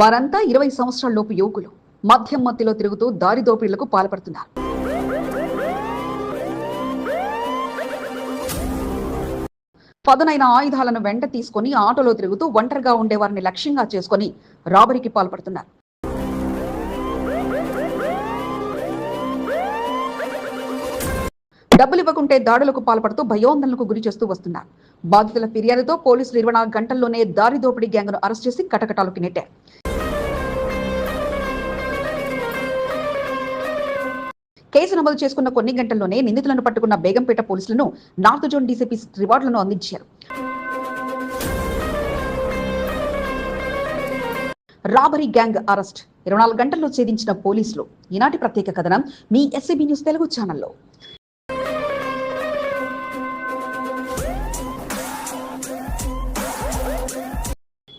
వారంతా ఇరవై సంవత్సరాలలోపు యువకులు మద్యం మధ్యలో తిరుగుతూ దారి దోపిడీలకు పాల్పడుతున్నారు. పదునైన ఆయుధాలను వెంట తీసుకొని ఆటోలో తిరుగుతూ ఒంటరిగా ఉండే వారిని లక్ష్యంగా చేసుకొని రాబరీకి పాల్పడుతున్నారు. డబ్బులు ఇవ్వకుంటే దాడులకు పాల్పడుతూ భయోందనలకు గురి చేస్తూ వస్తున్నారు. బాధితుల ఫిర్యాదుతో పోలీసులు ఇరవై నాలుగు గంటల్లోనే దారి దోపిడీ గ్యాంగ్ను అరెస్ట్ చేసి కటకటాలకు నెట్టారు. కేసు నమోదు చేసుకున్న కొన్ని గంటల్లోనే నిందితులను పట్టుకున్న బేగంపేట పోలీసులను నార్త్ జోన్ డీసీపీ రివార్డులను అందించారు. Robbery gang arrest. ఇరవై నాలుగు గంటల్లో ఛేదించిన పోలీసులు. ఈనాటి ప్రత్యేక కథనం మీ ఎస్సీబీ న్యూస్ తెలుగు ఛానల్లో.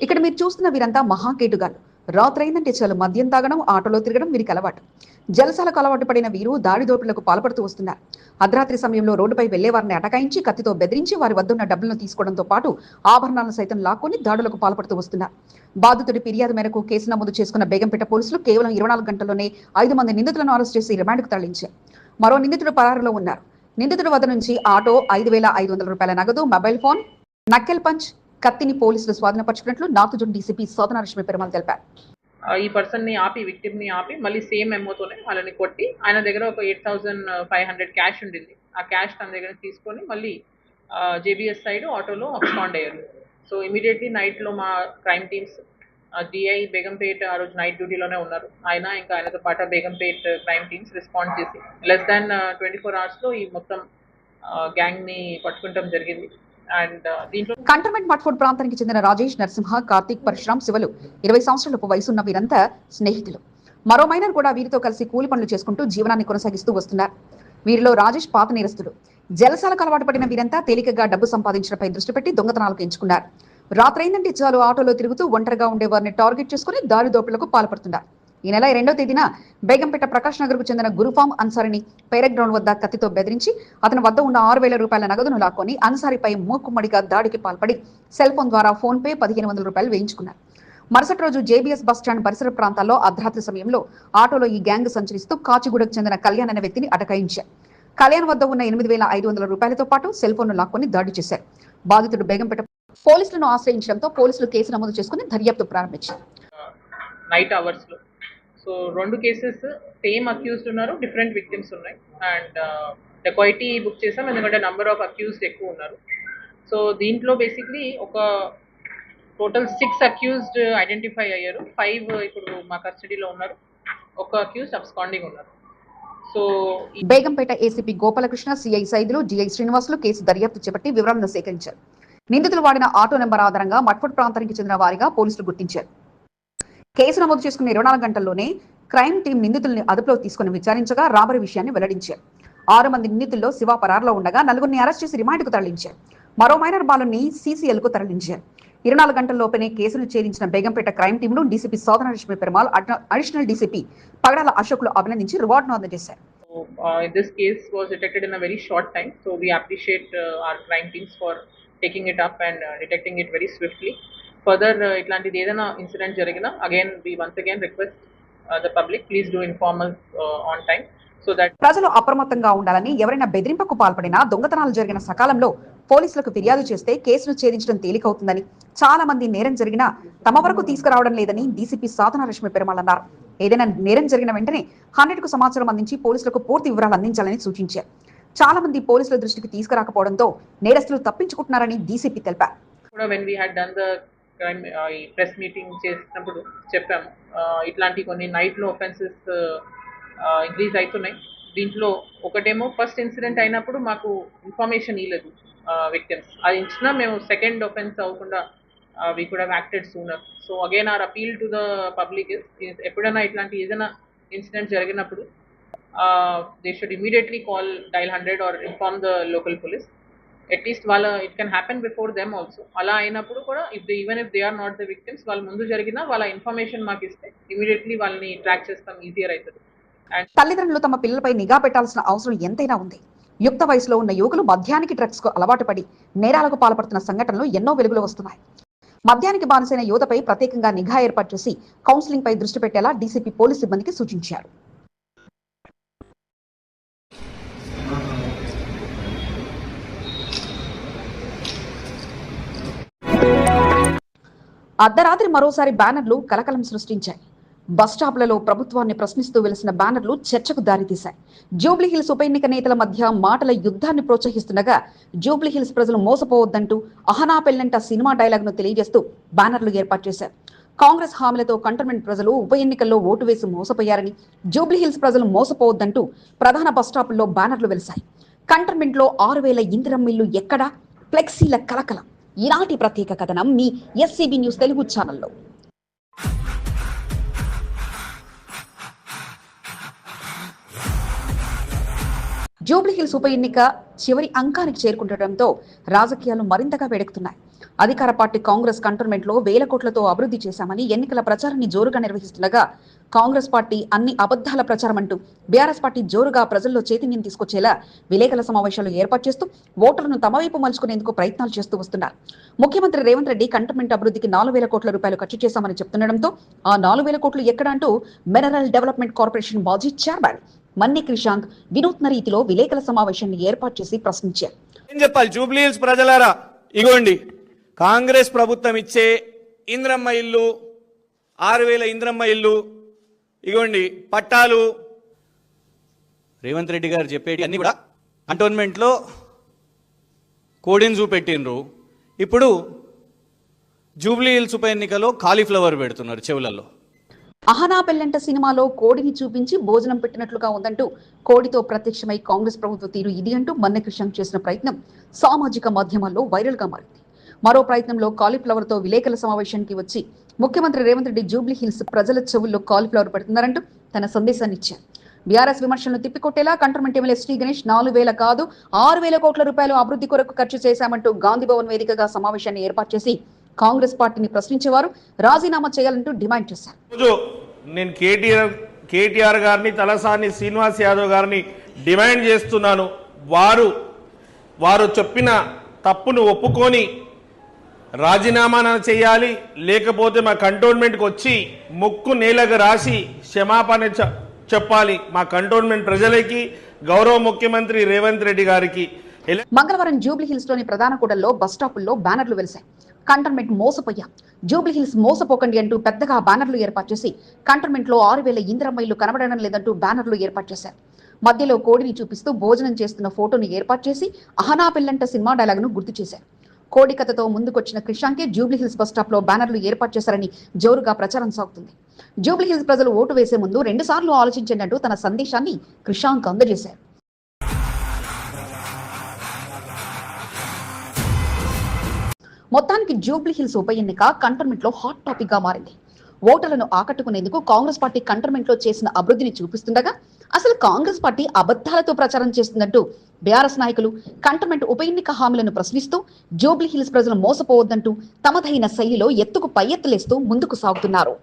ఇక్కడ మీరు చూస్తున్న వీరంతా మహాకేటుగాలు రాత్రైందంటే చాలు మద్యం తాగడం ఆటోలో తిరగడం వీరికి అలవాటు. జలసాలకు అలవాటు పడిన వీరు దాడి దోపిడలకు పాల్పడుతూ వస్తున్నారు. అర్ధరాత్రి సమయంలో రోడ్డుపై వెళ్ళే వారిని అటకాయించి కత్తితో బెదిరించి వారి వద్దున్న డబ్బులను తీసుకోవడంతో పాటు ఆభరణాలను సైతం లాక్కొని దాడులకు పాల్పడుతూ వస్తున్నారు. బాధితుడి ఫిర్యాదు మేరకు కేసు నమోదు చేసుకున్న బేగంపేట పోలీసులు కేవలం ఇరవై నాలుగు గంటల్లోనే ఐదు మంది నిందితులను అరెస్ట్ చేసి రిమాండ్కు తరలించారు. మరో నిందితుడు పరారులో ఉన్నారు. నిందితుడి వద్ద నుంచి ఆటో ఐదు వేల ఐదు వందల రూపాయల నగదు మొబైల్ ఫోన్ నక్కెల్ పంచ్ కత్తిని పోలీసులు స్వాధీనపరుచుకున్నట్లు నార్త్ జోన్ డీసీపీ శోధన పెరుమల్ తెలిపారు. ఈ పర్సన్ని ఆపి విక్టిమ్ని ఆపి మళ్ళీ సేమ్ ఎమ్మోతోనే వాళ్ళని కొట్టి ఆయన దగ్గర ఒక eight thousand five hundred cash ఉండింది. ఆ క్యాష్ తన దగ్గర తీసుకొని మళ్ళీ జేబీఎస్ సైడ్ ఆటోలో అప్స్పాండ్ అయ్యారు. సో ఇమీడియట్లీ నైట్లో మా క్రైమ్ టీమ్స్ డిఐ బేగంపేట్ ఆ రోజు నైట్ డ్యూటీలోనే ఉన్నారు. ఆయన ఇంకా ఆయనతో పాటు బేగంపేట్ క్రైమ్ టీమ్స్ రెస్పాండ్ చేసి లెస్ దాన్ ట్వంటీ ఫోర్ అవర్స్లో ఈ మొత్తం గ్యాంగ్ని పట్టుకుంటాం జరిగింది. అండ్ uh, దీంట్లో కంటోన్మెంట్ మట్కోడ్ ప్రాంతానికి చెందిన రాజేష్ నరసింహ కార్తీక్ పరశురామ్ శివలు ఇరవై సంవత్సరాలపు వయసున్న వీరంతా స్నేహితులు. మరో మైనర్ కూడా వీరితో కలిసి కూలి పనులు చేసుకుంటూ జీవనాన్ని కొనసాగిస్తూ వస్తున్నారు. వీరిలో రాజేష్ పాత నేరస్తుడు. జలసాలకు అలవాటు పడిన వీరంతా తేలికగా డబ్బు సంపాదించడంపై దృష్టి పెట్టి దొంగతనాలకు ఎంచుకున్నారు. రాత్రైందంటే చాలు ఆటోలో తిరుగుతూ ఒంటరిగా ఉండే వారిని టార్గెట్ చేసుకుని దారి దోపిడలకు పాల్పడుతున్నారు. ఈ నెల రెండో తేదీన బేగంపేట ప్రకాష్ నగర్కు చెందిన గురుఫామ్ అన్సారిని పైరక్ గ్రౌండ్ వద్ద కత్తితో బెదిరించి అతని వద్ద ఉన్న ఆరు వేల రూపాయల నగదును లాక్కొని అన్సారిపై మూకుమ్మడిగా దాడికి పాల్పడి సెల్ ఫోన్ ద్వారా ఫోన్ పే పదిహేను వందల రూపాయలు వేయించుకున్నారు. మరుసటి రోజు జేబీఎస్ బస్ స్టాండ్ పరిసర ప్రాంతాల్లో అర్ధరాత్రి సమయంలో ఆటోలో ఈ గ్యాంగ్ సంచరిస్తూ కాచిగూడకు చెందిన కళ్యాణ్ అనే వ్యక్తిని అటకాయించారు. కళ్యాణ్ వద్ద ఉన్న ఎనిమిది వేల ఐదు వందల రూపాయలతో పాటు సెల్ ఫోన్ లాక్కొని దాడి చేశారు. బాధితుడు బేగంపేట పోలీసులను ఆశ్రయించడంతో పోలీసులు కేసు నమోదు చేసుకుని దర్యాప్తు ప్రారంభించారు. నైట్ అవర్స్లో సో రెండు కేసెస్ సేమ్ అక్యూస్డ్ ఉన్నారు డిఫరెంట్ విక్టిమ్స్ ఉన్నాయి. అండ్ డెకాయిటీ బుక్ చేసాం ఎందుకంటే నెంబర్ ఆఫ్ అక్యూస్డ్ ఎక్కువ ఉన్నారు. సో దీంట్లో బేసిక్లీ ఒక టోటల్ సిక్స్ అక్యూస్డ్ ఐడెంటిఫై అయ్యారు. ఫైవ్ ఇప్పుడు మా కస్టడీలో ఉన్నారు. ఒక అక్యూస్డ్ అబ్స్కాండింగ్ ఉన్నారు. So Begumpet ACP Gopalakrishna CI Saidulu DI Srinivasulu case దర్యాప్తు చేపట్టి వివరాలను సేకరించారు. నిందితులు వాడిన ఆటో నెంబర్ ఆధారంగా మట్ఫడ్ ప్రాంతానికి చెందిన వారిగా పోలీసులు గుర్తించారు. కేసు నమోదు చేసుకున్న ఇరవై నాలుగు గంటల్లోనే క్రైమ్ టీం నిందితుల్ని అదుపులో తీసుకుని విచారించగా రాబరీ విషయాన్ని వెల్లడించారు ఆరు మంది నిందితుల్లో శివ పరారులో ఉండగా నలుగురిని అరెస్ట్ చేసి రిమాండ్కు తరలించారు మరో మైనర్ బాలుని సీసీఎల్కు తరలించారు ఇరవై నాలుగు గంటల్లోపనే కేసును ఛేదించిన Begumpet crime టీంను DCP Sadhana Lakshmi Perumal additional DCP Pagadala అశోక్లు అభినందించి రివార్డును అందజేశారు So, uh, this case was detected in a very short time. So we appreciate uh, our crime teams for taking it up and uh, detecting it very swiftly. Further, uh, ఇట్లాంటిది ఏదైనా incident జరిగినా again we once again request the public please do inform on time so that ప్రజలు అప్రమత్తంగా ఉండాలని ఎవరైనా బెదిరింపుకు పాల్పడినా దొంగతనాలు జరిగిన సకాలంలో పోలీసులకు ఫిర్యాదు చేస్తే కేసును ఛేదించడం తేలికవుతుందని చాలా మంది నేరం జరిగినా తమ వరకు తీసుకురావడం లేదని డీసీపీ సాధన రష్మి పెరుమాల్ అన్నారు. ఏదైనా నేరం జరిగిన వెంటనే హండ్రెడ్కు సమాచారం అందించి పోలీసులకు పూర్తి వివరాలు అందించాలని సూచించారు. చాలా మంది పోలీసుల దృష్టికి తీసుకురాకపోవడంతో నేరస్తులు తప్పించుకుంటున్నారని డీసీపీ తెలిపారు. ఈ ప్రెస్ మీటింగ్ చేసినప్పుడు చెప్పాము. ఇట్లాంటి కొన్ని నైట్లో ఒఫెన్సెస్ ఇంక్రీజ్ అవుతున్నాయి దీంట్లో ఒకటేమో ఫస్ట్ ఇన్సిడెంట్ అయినప్పుడు మాకు ఇన్ఫర్మేషన్ ఇవ్వలేదు విక్టిమ్స్ అది ఇచ్చినా మేము సెకండ్ ఒఫెన్స్ అవ్వకుండా we could have acted sooner so again our appeal to the public is ఎప్పుడైనా ఇట్లాంటి ఏదైనా ఇన్సిడెంట్ జరిగినప్పుడు they should immediately call dial hundred or inform the local police at least వాళ్ళ it can happen before them also అలా అయినప్పుడు కూడా if even if they are not the victims వాళ్ళ ముందు జరిగినా వాళ్ళ ఇన్ఫర్మేషన్ మాకు ఇస్తే ఇమీడియట్లీ వాళ్ళని ట్రాక్ చేస్తాం ఈజియర్ అవుతుంది తల్లిదండ్రులు తమ పిల్లలపై నిఘా పెట్టాల్సిన అవసరం ఎంతైనా ఉంది. యుక్త వయసులో ఉన్న యువకులు మద్యానికి డ్రగ్స్కు అలవాటు పడి నేరాలకు పాల్పడుతున్న సంఘటనలు ఎన్నో వెలుగులు వస్తున్నాయి. మద్యానికి బానిసైన యువతపై ప్రత్యేకంగా నిఘా ఏర్పాటు చేసి కౌన్సిలింగ్ పై దృష్టి పెట్టేలా డీసీపీ పోలీస్ సిబ్బందికి సూచించారు. అర్ధరాత్రి మరోసారి బ్యానర్లు కలకలం సృష్టించాయి. బస్ స్టాప్లలో ప్రభుత్వాన్ని ప్రశ్నిస్తూ వెలిసిన బ్యానర్లు చర్చకు దారితీశాయి. జూబ్లీ హిల్స్ ఉప ఎన్నిక నేతల మధ్య మాటల యుద్ధాన్ని ప్రోత్సహిస్తుండగా జూబ్లీ హిల్స్ ప్రజలు మోసపోవద్దంటూ అహనా పెళ్ళంట సినిమా డైలాగ్ను తెలియజేస్తూ బ్యానర్లు ఏర్పాటు చేశారు. కాంగ్రెస్ హామీలతో కంటోన్మెంట్ ప్రజలు ఉప ఎన్నికల్లో ఓటు వేసి మోసపోయారని జూబ్లీ హిల్స్ ప్రజలు మోసపోవద్దంటూ ప్రధాన బస్ స్టాపుల్లో బ్యానర్లు వెలిశాయి. కంటోన్మెంట్లో ఆరు వేల ఇందిరమ్మిల్లు ఎక్కడా? ఫ్లెక్సీల కలకలం. ఈనాటి ప్రత్యేక కథనం మీ ఎస్సీబీ న్యూస్ తెలుగు ఛానల్లో. జూబ్లీ హిల్స్ ఉప ఎన్నిక చివరి అంకానికి చేరుకుంటడంతో రాజకీయాలు మరింతగా వేడెక్కుతున్నాయి. అధికార పార్టీ కాంగ్రెస్ కంటోన్మెంట్లో వేల కోట్లతో అభివృద్ధి చేశామని ఎన్నికల ప్రచారాన్ని జోరుగా నిర్వహిస్తుండగా కాంగ్రెస్ పార్టీ అన్ని అబద్ధాల ప్రచారం అంటూ బీఆర్ఎస్ పార్టీ జోరుగా ప్రజల్లో చైతన్యం తీసుకొచ్చేలా విలేకరుల సమావేశాలు ఏర్పాటు చేస్తూ ఓటర్లను తమ వైపు మలుచుకునేందుకు ప్రయత్నాలు చేస్తూ వస్తున్నారు. ముఖ్యమంత్రి రేవంత్ రెడ్డి కంటోన్మెంట్ అభివృద్ధికి నాలుగు వేల కోట్ల రూపాయలు ఖర్చు చేశామని చెప్తుండటంతో ఆ నాలుగు వేల కోట్లు ఎక్కడ అంటూ మినరల్ డెవలప్మెంట్ కార్పొరేషన్ మాజీ చైర్మన్ మన్ని క్రిషాంక్ వినూత్న రీతిలో విలేకరుల సమావేశాన్ని ఏర్పాటు చేసి ప్రశ్నించారు. ఏం చెప్పాలి? జూబ్లీ ప్రజలారా? ఇగోండి. కాంగ్రెస్ ప్రభుత్వం ఇచ్చే ఇంద్రమ్మ ఇల్లు ఆరు వేల ఇంద్రమ్మ ఇల్లు ఇగోండి పట్టాలు. రేవంత్ రెడ్డి గారు చెప్పేటి అన్ని కూడా కంటోన్మెంట్లో కోడిని చూపెట్టిండ్రు. ఇప్పుడు జూబ్లీ హిల్స్ ఉప ఎన్నికలో కాలీఫ్లవర్ పెడుతున్నారు చెవులలో. అహనా పెళ్ళంట సినిమాలో కోడిని చూపించి భోజనం పెట్టినట్లుగా ఉందంటూ కోడితో ప్రత్యక్షమై కాంగ్రెస్ ప్రభుత్వ తీరు ఇది అంటూ మన్నె కృష్ణంక్ చేసిన ప్రయత్నం సామాజిక మాధ్యమాల్లో వైరల్గా మారింది. మరో ప్రయత్నంలో కాలీఫ్లవర్తో విలేకరుల సమావేశానికి వచ్చి ముఖ్యమంత్రి రేవంత్ రెడ్డి జూబ్లీ హిల్స్ ప్రజల చెవుల్లో కాలీఫ్లవర్ పెడుతున్నారంటూ తన సందేశాన్ని ఇచ్చారు. బీఆర్ఎస్ విమర్శలను తిప్పికొట్టేలా కంటోన్మెంట్ ఎమ్మెల్యే శ్రీ గణేష్ నాలుగు వేల కాదు ఆరు వేల కోట్ల రూపాయలు అభివృద్ధి కొరకు ఖర్చు చేశామంటూ గాంధీ భవన్ వేదికగా సమావేశాన్ని ఏర్పాటు చేసి కాంగ్రెస్ పార్టీని ప్రశ్నించేవారు. రాజీనామా చేయాలంటూ డిమాండ్ చేశారు. నేను కేటీఆర్ కేటీఆర్ గారిని తలసాని శ్రీనివాస్ యాదవ్ గారిని డిమాండ్ చేస్తున్నాను. వారు వారు చెప్పిన తప్పును ఒప్పుకొని రాజీనామా చేయాలి లేకపోతే మా కంటోన్మెంట్కి వచ్చి ముక్కు నేలకు రాసి క్షమాపణ చెప్పాలి మా కంటోన్మెంట్ ప్రజలకి గౌరవ ముఖ్యమంత్రి రేవంత్ రెడ్డి గారికి. మంగళవారం జూబ్లీ హిల్స్లోని ప్రధాన కూడల్లో బస్ స్టాపుల్లో బ్యానర్లు వెలిశాయి. కంటోన్మెంట్ మోసపోయా. జూబ్లీ హిల్స్ మోసపోకండి అంటూ పెద్దగా బ్యానర్లు ఏర్పాటు చేసి కంటోన్మెంట్లో ఆరు వేల ఇంద్రమ్మైలు కనబడడం లేదంటూ బ్యానర్లు ఏర్పాటు చేశారు. మధ్యలో కోడిని చూపిస్తూ భోజనం చేస్తున్న ఫోటోని ఏర్పాటు చేసి అహనా పిల్లంట సినిమా డైలాగ్ను గుర్తు చేశారు. కోడి కథతో ముందుకొచ్చిన క్రిషాంకే Jubilee Hills bus stop bus స్టాప్లో బ్యానర్లు ఏర్పాటు చేశారని జోరుగా ప్రచారం సాగుతుంది. జూబ్లీహిల్స్ ప్రజలు ఓటు వేసే ముందు రెండు సార్లు ఆలోచించండి అంటూ తన సందేశాన్ని క్రిషాంక్ అందజేశారు. మొత్తానికి జూబ్లీహిల్స్ ఉప ఎన్నిక కంటర్మెంట్లో హాట్ టాపిక్గా మారింది. ఓటర్లను ఆకట్టుకునేందుకు కాంగ్రెస్ పార్టీ కంటర్మెంట్లో చేసిన అభివృద్ధిని చూపిస్తుండగా అసలు కాంగ్రెస్ పార్టీ అబద్ధాలతో ప్రచారం చేస్తుందంటూ బీఆర్ఎస్ నాయకులు కంటమెంట్ ఉప ఎన్నిక హామీలను ప్రశ్నిస్తూ జూబ్లీ హిల్స్ ప్రజలు మోసపోవద్దంటూ తమదైన శైలిలో ఎత్తుకు పై ఎత్తులేస్తూ ముందుకు సాగుతున్నారు.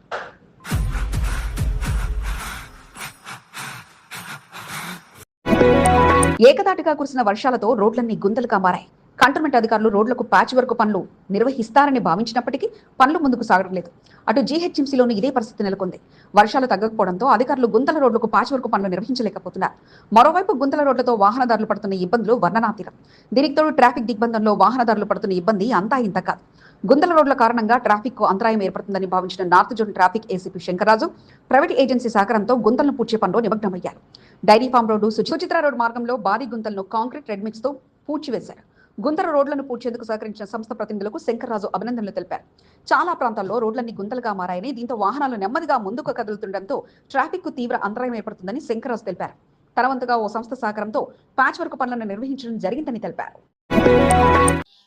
ఏకదాటిగా కురిసిన వర్షాలతో రోడ్లన్నీ గుంతలుగా మారాయి. కంటోన్మెంట్ అధికారులు రోడ్లకు ప్యాచ్ వర్క్ పనులు నిర్వహిస్తారని భావించినప్పటికీ పనులు ముందుకు సాగడం లేదు అటు జీహెచ్ఎంసీలోని ఇదే పరిస్థితి నెలకొంది. వర్షాలు తగ్గకపోవడంతో అధికారులు గుంతల రోడ్లకు ప్యాచ్ వర్క్ పనులు నిర్వహించలేకపోతున్నారు. మరోవైపు గుంతల రోడ్లతో వాహనదారులు పడుతున్న ఇబ్బందులు వర్ణనాతీరం దీనికి తోడు ట్రాఫిక్ దిగ్బంధంలో వాహనదారులు పడుతున్న ఇబ్బంది అంతా ఇంత కాదు. గుంతల రోడ్ల కారణంగా ట్రాఫిక్కు అంతరాయం ఏర్పడుతుందని భావించిన north zone traffic ACP Shankarraju private agency సహకారంతో గుంతలను పూడ్చే పనిలో నిమగ్నమయ్యారు. Dairy farm road Suchitra road మార్గంలో భారీ గుంతలను కాంక్రీట్ రెడ్మిక్స్తో పూడ్చివేశారు. గుంతల రోడ్లను పూడ్చేందుకు సహకరించిన సంస్థ ప్రతినిధులకు శంకర్రాజు అభినందనలు తెలిపారు. చాలా ప్రాంతాల్లో రోడ్లన్నీ గుంతలుగా మారాయని దీంతో వాహనాలు నెమ్మదిగా ముందుకు కదులుతుండటంతో ట్రాఫిక్కు తీవ్ర అంతరాయం ఏర్పడుతుందని శంకర్రాజు తెలిపారు. తనవంతుగా ఓ సంస్థ సహకారంతో ప్యాచ్ వర్క్ పనులను నిర్వహించడం జరిగిందని తెలిపారు.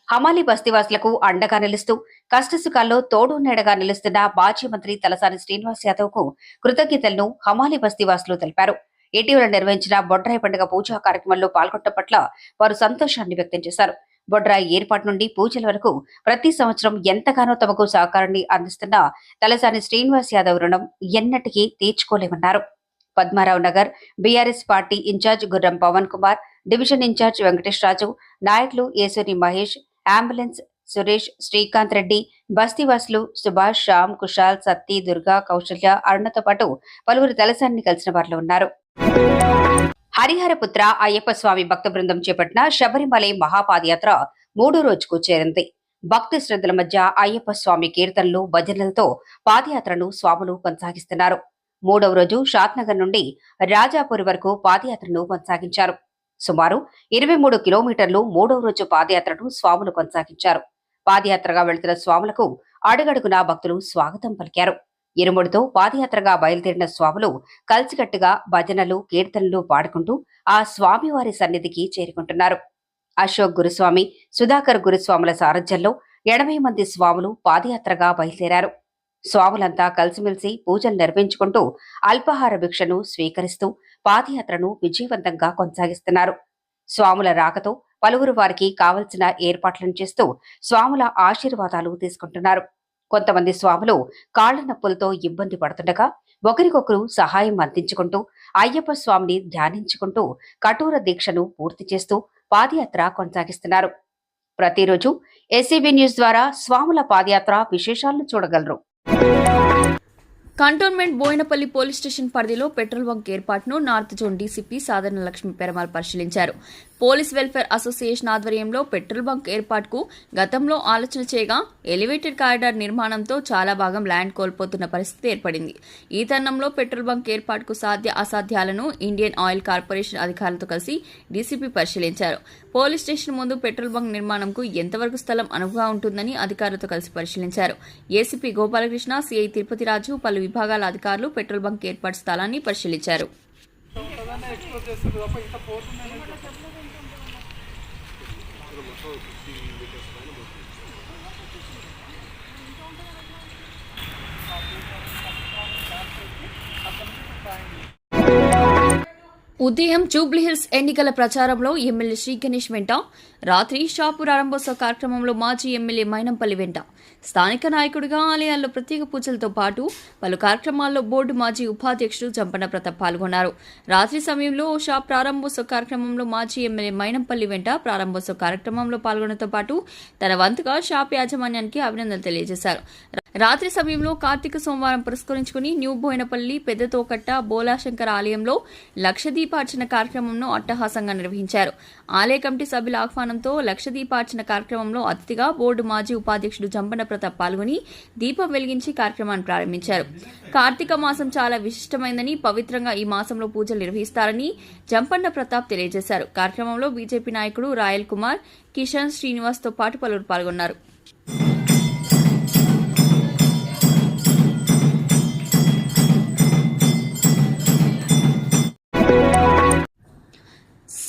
హమాలి బస్తీవాసులకు అండగా నిలుస్తూ కష్టసుఖాల్లో తోడు నీడగా నిలుస్తున్న మాజీ మంత్రి తలసాని శ్రీనివాస్ యాదవ్కు కృతజ్ఞతలను హమాలి బస్తీవాసులు తెలిపారు. ఇటీవల నిర్వహించిన బొడ్రాయి పండుగ పూజా కార్యక్రమంలో పాల్గొనడం పట్ల వారు సంతోషాన్ని వ్యక్తం చేశారు. బొడ్రాయి ఏర్పాటు నుండి పూజల వరకు ప్రతి సంవత్సరం ఎంతగానో తమకు సహకారాన్ని అందిస్తున్న తలసాని శ్రీనివాస్ యాదవ్ రుణం ఎన్నటికీ తీర్చుకోలేమన్నారు. Padmarao Nagar BRS party incharge Gurram Pavan Kumar division incharge Venkatesh Raju నాయకులు యేసుని మహేష్ అంబులెన్స్ సురేష్ శ్రీకాంత్ రెడ్డి బస్తీవాసులు సుభాష్ శ్యామ్ కుషాల్ సత్తి దుర్గా కౌశల్య అరుణతో పాటు పలువురు తలసాన్ని కలిసిన వారిలో ఉన్నారు. హరిహరపుత్ర అయ్యప్ప స్వామి భక్త బృందం చేపట్టిన శబరిమలై మహాపాదయాత్ర మూడో రోజుకు చేరింది. భక్తి శ్రద్ధల మధ్య అయ్యప్ప స్వామి కీర్తనలు భజనలతో పాదయాత్రను స్వాములు కొనసాగిస్తున్నారు. మూడవ రోజు షాద్నగర్ నుండి రాజాపూర్ వరకు పాదయాత్రను కొనసాగించారు. సుమారు ఇరవై మూడు కిలోమీటర్లు మూడవ రోజు పాదయాత్రను స్వాములు కొనసాగించారు. పాదయాత్రగా వెళుతున్న స్వాములకు అడుగడుగునా భక్తులు స్వాగతం పలికారు. ఇరుముడితో పాదయాత్రగా బయలుదేరిన స్వాములు కలిసికట్టుగా భజనలు కీర్తనలు పాడుకుంటూ ఆ స్వామివారి సన్నిధికి చేరుకుంటున్నారు. అశోక్ గురుస్వామి సుధాకర్ గురుస్వాముల సారథ్యంలో ఎనభై మంది స్వాములు పాదయాత్రగా బయలుదేరారు. స్వాములంతా కలిసిమెలిసి పూజలు నిర్వహించుకుంటూ అల్పాహార భిక్షను స్వీకరిస్తూ పాదయాత్రను విజయవంతంగా కొనసాగిస్తున్నారు. స్వాముల రాకతో పలువురు వారికి కావలసిన ఏర్పాట్లను చేస్తూ స్వాముల ఆశీర్వాదాలు తీసుకుంటున్నారు. కొంతమంది స్వాములు కాళ్ళ నొప్పులతో ఇబ్బంది పడుతుండగా ఒకరికొకరు సహాయం అందించుకుంటూ అయ్యప్ప స్వామిని ధ్యానించుకుంటూ కఠోర దీక్షను పూర్తి చేస్తూ పాదయాత్ర కొనసాగిస్తున్నారు. ప్రతిరోజు ఎస్సీబీ న్యూస్ ద్వారా స్వాముల పాదయాత్ర విశేషాలను చూడగలరు. కంటోన్మెంట్ బోయినపల్లి పోలీస్ స్టేషన్ పరిధిలో పెట్రోల్ బంక్ ఏర్పాటును north zone DCP Sadhana Lakshmi Perumal పరిశీలించారు. పోలీస్ వెల్ఫేర్ అసోసియేషన్ ఆధ్వర్యంలో పెట్రోల్ బంక్ ఏర్పాటుకు గతంలో ఆలోచన చేయగా ఎలివేటెడ్ కారిడార్ నిర్మాణంతో చాలా భాగం ల్యాండ్ కోల్పోతున్న పరిస్థితి ఏర్పడింది. ఈ తరుణంలో పెట్రోల్ బంక్ ఏర్పాటుకు సాధ్య అసాధ్యాలను ఇండియన్ ఆయిల్ కార్పొరేషన్ అధికారులతో కలిసి డీసీపీ పరిశీలించారు. పోలీస్ స్టేషన్ ముందు పెట్రోల్ బంక్ నిర్మాణంకు ఎంతవరకు స్థలం అనువుగా ఉంటుందని అధికారులతో కలిసి పరిశీలించారు. ఏసీపీ గోపాలకృష్ణ సిఐ తిరుపతి రాజు పలు విభాగాల అధికారులు పెట్రోల్ బంక్ ఏర్పాటు స్థలాన్ని పరిశీలించారు. ఉదయం జూబ్లీహిల్స్ ఎన్నికల ప్రచారంలో ఎమ్మెల్యే శ్రీ గణేష్ వెంట రాత్రి షాపు ప్రారంభోత్సవ కార్యక్రమంలో మాజీ ఎమ్మెల్యే మైనంపల్లి వెంట. స్థానిక నాయకుడిగా ఆలయాల్లో ప్రత్యేక పూజలతో పాటు పలు కార్యక్రమాల్లో బోర్డు మాజీ ఉపాధ్యక్షుడు జంపన ప్రతాప్ పాల్గొన్నారు. రాత్రి సమయంలో షాప్ ప్రారంభోత్సవ కార్యక్రమంలో మాజీ ఎమ్మెల్యే మైనంపల్లి వెంట ప్రారంభోత్సవ కార్యక్రమంలో పాల్గొనడంతో పాటు తన వంతుగా షాప్ యాజమాన్యానికి అభినందనలు తెలియజేశారు. రాత్రి సమయంలో కార్తీక సోమవారం పురస్కరించుకుని న్యూ బోయినపల్లి పెద్దతోకట్ట బోలాశంకర్ ఆలయంలో లక్ష దీపార్చన కార్యక్రమంను అట్టహాసంగా నిర్వహించారు. ఆలయ కమిటీ సభ్యుల ఆహ్వానంతో లక్ష దీపార్చన కార్యక్రమంలో అతిథిగా బోర్డు మాజీ ఉపాధ్యక్షుడు జంపన ప్రతాప్ పాల్గొని దీపం వెలిగించి కార్యక్రమాన్ని ప్రారంభించారు. కార్తీక మాసం చాలా విశిష్టమైందని పవిత్రంగా ఈ మాసంలో పూజలు నిర్వహిస్తారని జంపన్న ప్రతాప్ తెలియజేశారు. కార్యక్రమంలో బీజేపీ నాయకుడు రాయల్ కుమార్ కిషన్ శ్రీనివాస్తో పాటు పలువురు పాల్గొన్నారు.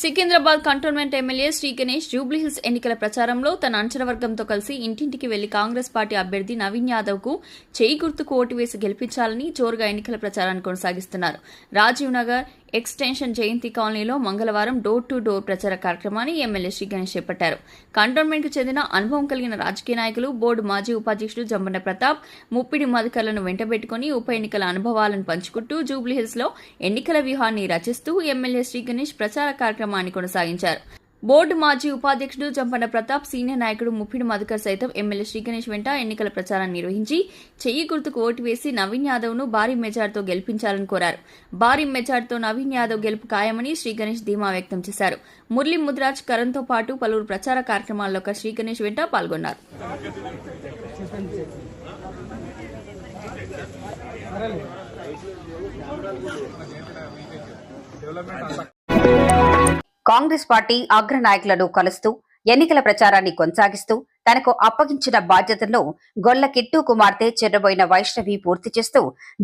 సికింద్రాబాద్ కంటోన్మెంట్ ఎమ్మెల్యే శ్రీ గణేష్ జూబ్లీహిల్స్ ఎన్నికల ప్రచారంలో తన అంచనవర్గంతో కలిసి ఇంటింటికి వెళ్ళి కాంగ్రెస్ పార్టీ అభ్యర్థి నవీన్ యాదవ్కు చేయి గుర్తుకు ఓటు వేసి గెలిపించాలని జోరుగా ఎన్నికల ప్రచారాన్ని కొనసాగిస్తున్నారు. రాజీవ్ నగర్ ఎక్స్టెన్షన్ జయంతి కాలనీలో మంగళవారం డోర్ టు డోర్ ప్రచార కార్యక్రమాన్ని ఎమ్మెల్యే శ్రీ గణేష్ చేపట్టారు. కంటోన్మెంట్కు చెందిన అనుభవం కలిగిన రాజకీయ నాయకులు బోర్డు మాజీ ఉపాధ్యక్షుడు జంబన్న ప్రతాప్ ముప్పిడి మధికర్లను వెంటబెట్టుకుని ఉప ఎన్నికల అనుభవాలను పంచుకుంటూ జూబ్లీహిల్స్లో ఎన్నికల వ్యూహాన్ని రచిస్తూ ఎమ్మెల్యే శ్రీ గణేష్ ప్రచార కార్యక్రమాన్ని కొనసాగించారు. బోర్డు మాజీ ఉపాధ్యక్షుడు జంపన్న ప్రతాప్ సీనియర్ నాయకుడు ముప్పిడి మధుకర్ సైతం ఎమ్మెల్యే శ్రీ గణేష్ వెంట ఎన్నికల ప్రచారం నిర్వహించి చెయ్యి గుర్తుకు ఓటు వేసి నవీన్ యాదవ్ను భారీ మెజార్తో గెలిపించాలని కోరారు. భారీ మెజార్తో నవీన్ యాదవ్ గెలుపు ఖాయమని శ్రీగణేష్ ధీమా వ్యక్తం చేశారు. మురళీ ముద్రాజ్ కరణ్తో పాటు పలువురు ప్రచార కార్యక్రమాల్లో ఒక వెంట పాల్గొన్నారు. కాంగ్రెస్ పార్టీ అగ్ర నాయకులను కలుస్తూ ఎన్నికల ప్రచారాన్ని కొనసాగిస్తూ తనకు అప్పగించిన బాధ్యతల్లో గొల్ల కిట్టు కుమార్తె చెర్రబోయిన వైష్ణవి పూర్తి చేస్తూ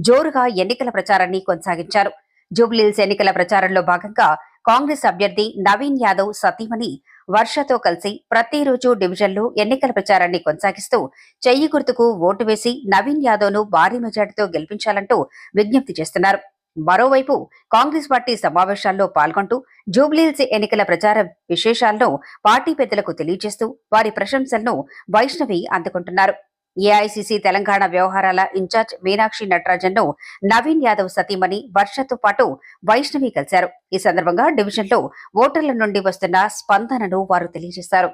జోరుగా ఎన్నికల ప్రచారాన్ని కొనసాగించారు. జూబ్లీల్స్ ఎన్నికల ప్రచారంలో భాగంగా కాంగ్రెస్ అభ్యర్థి నవీన్ యాదవ్ సతీమణి వర్షతో కలిసి ప్రతిరోజు డివిజన్లో ఎన్నికల ప్రచారాన్ని కొనసాగిస్తూ చెయ్యి గుర్తుకు ఓటు వేసి నవీన్ యాదవ్ను భారీ మెజార్టీతో గెలిపించాలంటూ విజ్ఞప్తి చేస్తున్నారు. మరోవైపు కాంగ్రెస్ పార్టీ సమావేశాల్లో పాల్గొంటూ జూబ్లీహిల్స్ ఎన్నికల ప్రచార విశేషాలను పార్టీ పెద్దలకు తెలియజేస్తూ వారి ప్రశంసలను వైష్ణవి అందుకుంటున్నారు. ఏఐసిసి తెలంగాణ వ్యవహారాల ఇన్ఛార్జ్ మీనాక్షి నటరాజన్ను నవీన్ యాదవ్ సతీమణి వర్షతో పాటు వైష్ణవి కలిశారు. ఈ సందర్భంగా డివిజన్లో ఓటర్ల నుండి వస్తున్న స్పందనను వారు తెలియజేశారు.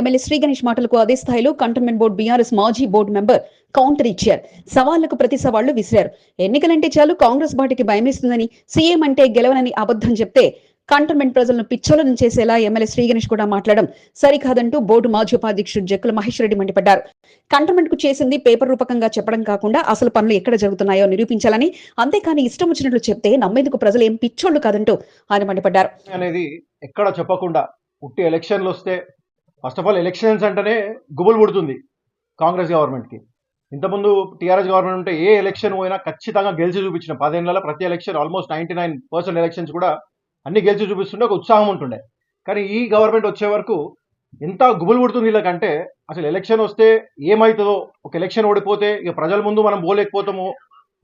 ఎమ్మెల్యే శ్రీ గణేష్ మాటలకు అదే స్థాయిలో కంటోన్మెంట్ బోర్డు బీఆర్ఎస్ మాజీ బోర్డు మెంబర్ కౌంటర్ ఇచ్చారు. సవాళ్ళకు ప్రతి సవాళ్ళు విసిరారు. ఎన్నికలంటే చాలు కాంగ్రెస్ పార్టీకి భయమేస్తుందని సీఎం అంటే గెలవనని అబద్ధం చెప్తే కంటోన్మెంట్ ప్రజలను పిచ్చోలను చేసేలా ఎమ్మెల్యే శ్రీ గణేష్ కూడా మాట్లాడడం సరికాదంటూ బోర్డు మాజీ ఉపాధ్యక్షుడు జక్కుల మహేష్ రెడ్డి మండిపడ్డారు. కంటోన్మెంట్కు చేసింది పేపర్ రూపకంగా చెప్పడం కాకుండా అసలు పనులు ఎక్కడ జరుగుతున్నాయో నిరూపించాలని అంతేకాని ఇష్టం వచ్చినట్లు చెప్తే నమ్మేందుకు ప్రజలు ఏం పిచ్చోళ్ళు కాదంటూ ఆయన మండిపడ్డారు. అనేది ఎక్కడ చెప్పకుండా పుట్టి ఎలక్షన్లు వస్తే ఫస్ట్ ఆఫ్ ఆల్ ఎలక్షన్స్ అంటేనే గుబులు పుడుతుంది కాంగ్రెస్ గవర్నమెంట్కి. ఇంతకుముందు టీఆర్ఎస్ గవర్నమెంట్ ఉంటే ఏ ఎలక్షన్ పోయినా ఖచ్చితంగా గెలిచి చూపించిన పదేళ్ళ ప్రతి election almost ninety nine percent elections కూడా అన్ని గెలిచి చూపిస్తుండే ఒక ఉత్సాహం ఉంటుండే. కానీ ఈ గవర్నమెంట్ వచ్చే వరకు ఎంత గుబులు పుడుతుంది వీళ్ళకంటే అసలు ఎలక్షన్ వస్తే ఏమవుతుందో ఒక ఎలక్షన్ ఓడిపోతే ఇక ప్రజల ముందు మనం పోలేకపోతామో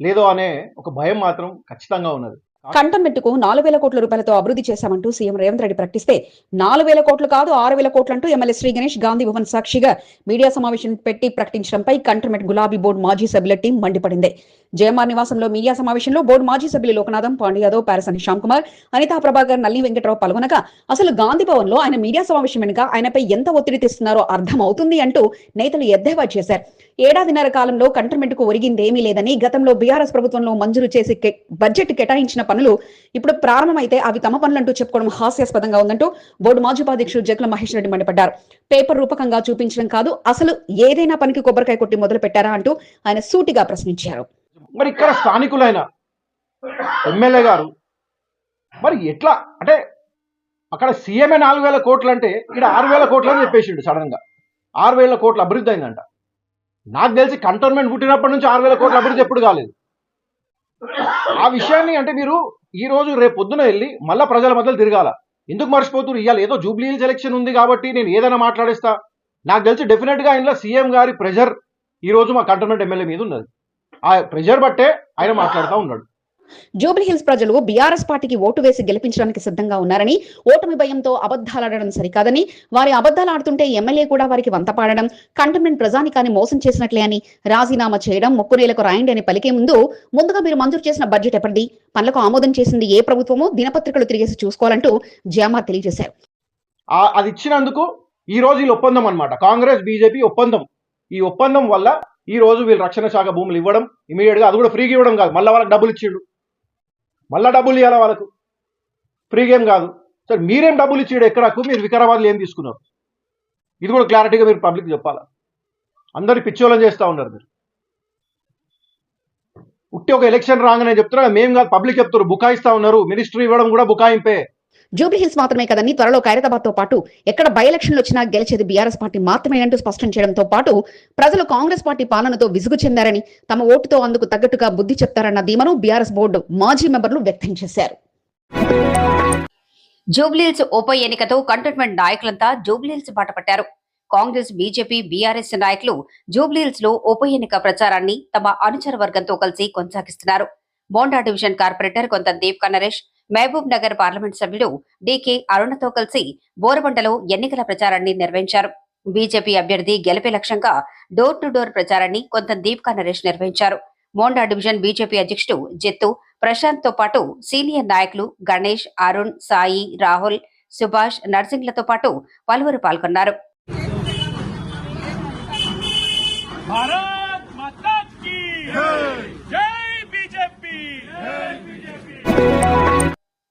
లేదో అనే ఒక భయం మాత్రం ఖచ్చితంగా ఉన్నది. కంటోన్మెంట్కు నాలుగు వేల కోట్ల రూపాయలతో అభివృద్ధి చేశామంటూ సీఎం రేవంత్ రెడ్డి ప్రకటిస్తే నాలుగు వేల కోట్లు కాదు ఆరు వేల కోట్లు అంటూ ఎమ్మెల్యే శ్రీ గణేష్ గాంధీ భవన్ సాక్షిగా మీడియా సమావేశం పెట్టి ప్రకటించడంపై కంటోన్మెంట్ గులాబీ బోర్డు మాజీ సభ్యుల టీం మండిపడింది. జయమార్ నివాసంలో మీడియా సమావేశంలో బోర్డు మాజీ సభ్యులు లోకనాథం పాండి యాదవ్ పారసని శ్యామ్ కుమార్ అనితా ప్రభాకర్ నల్లి వెంకటరావు పాల్గొనగా అసలు గాంధీ భవన్లో ఆయన మీడియా సమావేశం వెనుక ఆయనపై ఎంత ఒత్తిడి తెస్తున్నారో అర్థం అవుతుంది అంటూ నేతలు ఎద్దేవా చేశారు. ఏడాదిన్నర కాలంలో కంటర్మెంట్కు ఒరిగిందేమీ లేదని గతంలో బీఆర్ఎస్ ప్రభుత్వంలో మంజూరు చేసి బడ్జెట్ కేటాయించిన పనులు ఇప్పుడు ప్రారంభమైతే అవి తమ పనులంటూ చెప్పుకోవడం హాస్యాస్పదంగా ఉందంటూ బోర్డు మాజీ ఉపాధ్యక్షుడు జగ్ల మహేష్ రెడ్డి మండిపడ్డారు. పేపర్ రూపకంగా చూపించడం కాదు అసలు ఏదైనా పనికి కొబ్బరికాయ కొట్టి మొదలు పెట్టారా అంటూ ఆయన సూటిగా ప్రశ్నించారు. మరి ఇక్కడ స్థానికులైన ఎమ్మెల్యే గారు మరి ఎట్లా అంటే అక్కడ సీఎంఏ నాలుగు వేల కోట్లు అంటే ఇక్కడ ఆరు వేల కోట్లు అని చెప్పేసిండు సడన్గా. ఆరు వేల కోట్లు అభివృద్ధి అయిందంట. నాకు తెలిసి కంటోన్మెంట్ పుట్టినప్పటి నుంచి ఆరు వేల కోట్ల అభివృద్ధి ఎప్పుడు కాలేదు. ఆ విషయాన్ని అంటే మీరు ఈ రోజు రేపు పొద్దున వెళ్ళి మళ్ళా ప్రజల మధ్యలో తిరగాల. ఎందుకు మర్చిపోతున్నారు? ఇవాళ ఏదో జూబ్లీ హిల్స్ ఎలక్షన్ ఉంది కాబట్టి నేను ఏదైనా మాట్లాడేస్తా. నాకు తెలిసి డెఫినెట్గా ఇంట్లో సీఎం గారి ప్రెషర్ ఈ రోజు మా కంటోన్మెంట్ ఎమ్మెల్యే మీద ఉన్నది. ఆ ప్రెషర్ బట్టే ఆయన మాట్లాడుతూ ఉన్నాడు. జూబ్లీ హిల్స్ ప్రజలు బీఆర్ఎస్ పార్టీకి ఓటు వేసి గెలిపించడానికి సిద్ధంగా ఉన్నారని ఓటమి భయంతో అబద్ధాలాడడం సరికాదని వారి అబద్ధాలు ఆడుతుంటే ఎమ్మెల్యే కూడా వారికి వంత పాడడం కంటోన్మెంట్ ప్రజానికాన్ని మోసం చేసినట్లే అని రాజీనామా చేయడం ముక్కునేలకు రాయండి అని పలికే ముందు ముందుగా మీరు మంజూరు చేసిన బడ్జెట్ ఎప్పటిది? పనులకు ఆమోదం చేసింది ఏ ప్రభుత్వమో దినపత్రికలు తిరిగేసి చూసుకోవాలంటూ జామార్ తెలియజేశారు. అది ఇచ్చినందుకు ఈ రోజు వీళ్ళు ఒప్పందం అన్నమాట. కాంగ్రెస్ బీజేపీ ఒప్పందం. ఈ ఒప్పందం వల్ల ఈ రోజు వీళ్ళు రక్షణ శాఖ భూములు ఇవ్వడం ఇమీడియట్గా అది కూడా ఫ్రీగా ఇవ్వడం కాదు. మళ్ళీ వాళ్ళకి డబ్బులు ఇచ్చిండు. మళ్ళా డబ్బులు ఇవ్వాలా వాళ్ళకు? ఫ్రీగా ఏం కాదు. సరే మీరేం డబ్బులు ఇచ్చాడు ఎక్కడకు మీరు వికారాబాద్లో ఏం తీసుకున్నారు? ఇది కూడా క్లారిటీగా మీరు పబ్లిక్ చెప్పాలి? అందరు పిచ్చోళం చేస్తూ ఉన్నారు మీరు. ఉట్టి ఒక ఎలక్షన్ రాగానే చెప్తున్నారు. మేము కాదు పబ్లిక్ చెప్తారు బుకాయిస్తా ఉన్నారు. మినిస్ట్రీ ఇవ్వడం కూడా బుకాయింపే. జూబ్లీహిల్స్ మాత్రమే కదని త్వరలో ఖైరతాబాద్తో పాటు ఎక్కడ బై ఎలక్షన్లు వచ్చినా గెలిచేది బీఆర్ఎస్ పార్టీ మాత్రమేనంటూ స్పష్టం చేయడంతో పాటు ప్రజలు కాంగ్రెస్ పార్టీ పాలనతో విసుగు చెందారని తమ ఓటుతో అందుకు తగ్గట్టుగా బుద్ధి చెప్తారన్న ధీమను బీఆర్ఎస్ బోర్డు మాజీ మెంబర్లు వ్యక్తం చేశారు. జూబ్లీహిల్స్ ఉప ఎన్నికతో కంటోన్మెంట్ నాయకులంతా జూబ్లీహిల్స్ బాట పట్టారు. కాంగ్రెస్ బీజేపీ బీఆర్ఎస్ నాయకులు జూబ్లీహిల్స్లో ఉప ఎన్నిక ప్రచారాన్ని తమ అనుచర వర్గంతో కలిసి కొనసాగిస్తున్నారు. బోండా డివిజన్ కార్పొరేటర్ కొంత దీప్ నరేష్ మహబూబ్ నగర్ పార్లమెంట్ సభ్యుడు డీకే అరుణతో కలిసి బోరబండలో ఎన్నికల ప్రచారాన్ని నిర్వహించారు. బీజేపీ అభ్యర్థి గెలిపే లక్ష్యంగా డోర్ టు డోర్ ప్రచారాన్ని కొంత దీప్కా నరేష్ నిర్వహించారు. మోండా డివిజన్ బీజేపీ అధ్యక్షుడు జెత్తు ప్రశాంత్తో పాటు సీనియర్ నాయకులు గణేష్ అరుణ్ సాయి రాహుల్ సుభాష్ నర్సింగ్లతో పాటు పలువురు పాల్గొన్నారు.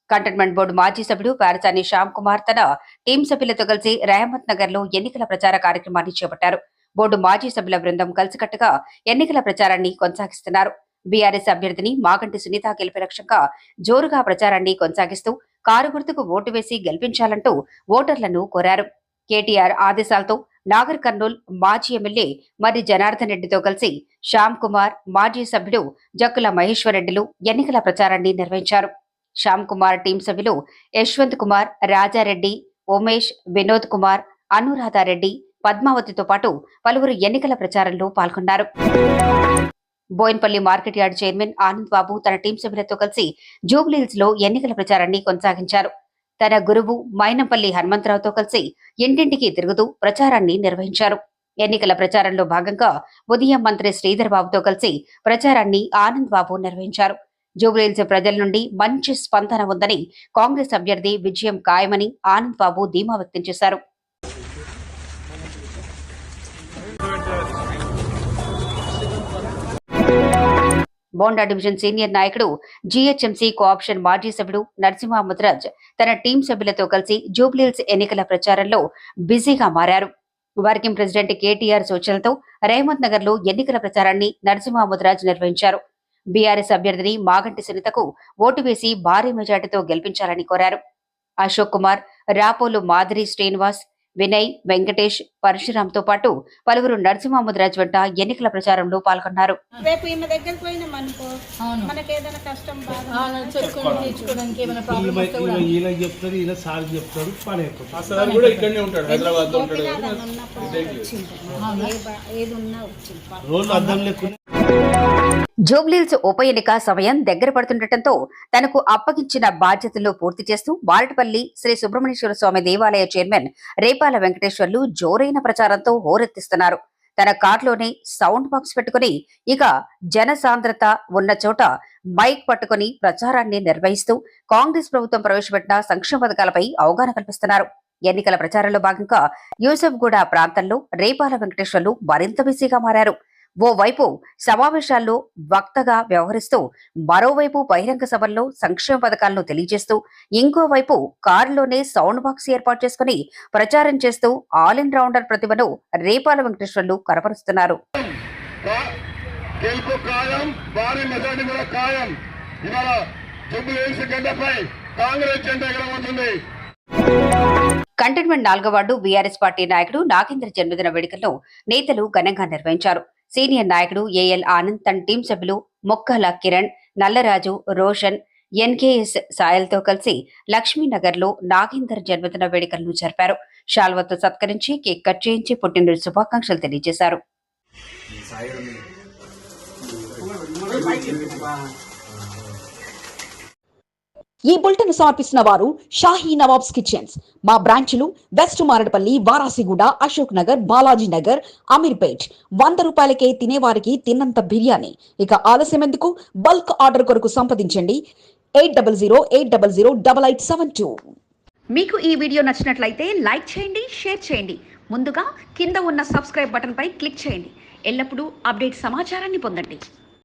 కంటోన్మెంట్ బోర్డు మాజీ సభ్యుడు పారసాని శ్యామ్ కుమార్ తన టీం సభ్యులతో కలిసి రహమత్ నగర్లో ఎన్నికల ప్రచార కార్యక్రమాన్ని చేపట్టారు. బోర్డు మాజీ సభ్యుల బృందం కలిసికట్టుగా ఎన్నికల ప్రచారాన్ని కొనసాగిస్తున్నారు. బీఆర్ఎస్ అభ్యర్థిని మాగంటి సునీత గెలిపే లక్ష్యంగా జోరుగా ప్రచారాన్ని కొనసాగిస్తూ కారు గుర్తుకు ఓటు వేసి గెలిపించాలంటూ ఓటర్లను కోరారు. కేటీఆర్ ఆదేశాలతో నాగర్ కర్నూల్ మాజీ ఎమ్మెల్యే మరి జనార్దన్ రెడ్డితో కలిసి శ్యామ్ కుమార్ మాజీ సభ్యుడు జక్కుల మహేశ్వర్ రెడ్డిలు ఎన్నికల ప్రచారాన్ని నిర్వహించారు. శ్యామ్ కుమార్ టీం సభ్యులు యశ్వంత్ కుమార్ రాజారెడ్డి ఉమేష్ వినోద్ కుమార్ అనురాధారెడ్డి పద్మావతితో పాటు పలువురు ఎన్నికల ప్రచారంలో పాల్గొన్నారు. Boinpally market yard chairman Anand Babu తన టీం సభ్యులతో కలిసి జూబ్లీహిల్స్లో ఎన్నికల ప్రచారాన్ని కొనసాగించారు. తన గురువు మైనంపల్లి హనుమంతరావుతో కలిసి ఇంటింటికి తిరుగుతూ ప్రచారాన్ని నిర్వహించారు. ఎన్నికల ప్రచారంలో భాగంగా ఉదయం మంత్రి శ్రీధర్ బాబుతో కలిసి ప్రచారాన్ని ఆనంద్ బాబు నిర్వహించారు. జూబ్లీహిల్స్ ప్రజల నుండి మంచి స్పందన ఉందని కాంగ్రెస్ అభ్యర్థి విజయం ఖాయమని ఆనంద్ బాబు ధీమా వ్యక్తం చేశారు. బోండా డివిజన్ సీనియర్ నాయకుడు జీహెచ్ఎంసీ కోఆప్షన్ మాజీ సభ్యుడు నరసింహ ముద్రాజ్ తన టీం సభ్యులతో కలిసి జూబ్లీహిల్స్ ఎన్నికల ప్రచారంలో బిజీగా మారారు. వర్కింగ్ ప్రెసిడెంట్ కేటీఆర్ సూచనలతో రేవంత్ నగర్లో ఎన్నికల ప్రచారాన్ని నరసింహ ముద్రాజ్ నిర్వహించారు. బీఆర్ఎస్ అభ్యర్థిని మాగంటి సునీతకు ఓటు వేసి భారీ మెజార్టీతో గెలిపించాలని కోరారు. అశోక్ కుమార్ రాపోలు మాదిరి శ్రీనివాస్ వినయ్ వెంకటేష్ పరశురాంతో పాటు పలువురు నరసింహ ముద్రాజ్ వెంట ఎన్నికల ప్రచారంలో పాల్గొన్నారు. చెప్తారు జూబ్లీల్స్ ఉప ఎన్నిక సమయం దగ్గర పడుతుండటంతో తనకు అప్పగించిన బాధ్యతలు పూర్తి చేస్తూ బాలటపల్లి శ్రీ సుబ్రహ్మణ్యేశ్వర స్వామి దేవాలయ చైర్మన్ రేపాల వెంకటేశ్వర్లు జోరైన ప్రచారంతో హోరెత్తిస్తున్నారు. తన కార్లోనే సౌండ్ బాక్స్ పెట్టుకుని ఇక జనసాంద్రత ఉన్న చోట మైక్ పట్టుకుని ప్రచారాన్ని నిర్వహిస్తూ కాంగ్రెస్ ప్రభుత్వం ప్రవేశపెట్టిన సంక్షేమ పథకాలపై అవగాహన కల్పిస్తున్నారు. ఎన్నికల ప్రచారంలో భాగంగా యూసఫ్గూడ ప్రాంతంలో రేపాల వెంకటేశ్వర్లు మరింత బిజీగా మారారు. ఓవైపు సమావేశాల్లో వక్తగా వ్యవహరిస్తూ మరోవైపు బహిరంగ సభల్లో సంక్షేమ పథకాలను తెలియజేస్తూ ఇంకోవైపు కారులోనే సౌండ్ బాక్స్ ఏర్పాటు చేసుకుని ప్రచారం చేస్తూ ఆల్ ఇన్ రౌండర్ ప్రతిభను రేపాల వెంకటేశ్వర్లు కనపరుస్తున్నారు. కాంగ్రెస్ జెండా ఎగరబోతుంది. కంటైన్మెంట్ నాలుగో వార్డు బీఆర్ఎస్ పార్టీ నాయకుడు నాగేంద్ర జన్మదిన వేడుకలను నేతలు ఘనంగా నిర్వహించారు. సీనియర్ నాయకుడు ఏఎల్ ఆనంద్ తన టీం సభ్యులు మొక్కల కిరణ్ నల్లరాజు రోషన్ ఎన్కేఎస్ సాయల్తో కలిసి లక్ష్మీనగర్లో నాగేందర్ జన్మదిన వేడుకలను జరిపారు. షాల్వతో సత్కరించి కేక్ కట్ చేయించి పుట్టినరోజు శుభాకాంక్షలు తెలియజేశారు. ఈ బులెటిన్ సమర్పిస్తున్న వారు షాహీ నవాబ్స్ కిచెన్స్. మా బ్రాంచ్లు వెస్ట్ మారడపల్లి వారాసిగూడ అశోక్ నగర్ బాలాజీ నగర్ అమీర్పేట్. వంద రూపాయలకే తినేవారికి తిన్నంత బిర్యానీ. ఇక ఆలస్యం ఎందుకు? బల్క్ ఆర్డర్ కొరకు సంప్రదించండి. Eight double zero eight double zero double eight seven two. మీకు ఈ వీడియో నచ్చినట్లయితే లైక్ చేయండి షేర్ చేయండి. ముందుగా కింద ఉన్న సబ్స్క్రైబ్ బటన్ పై క్లిక్ చేయండి. ఎల్లప్పుడూ అప్డేట్ సమాచారాన్ని పొందండి.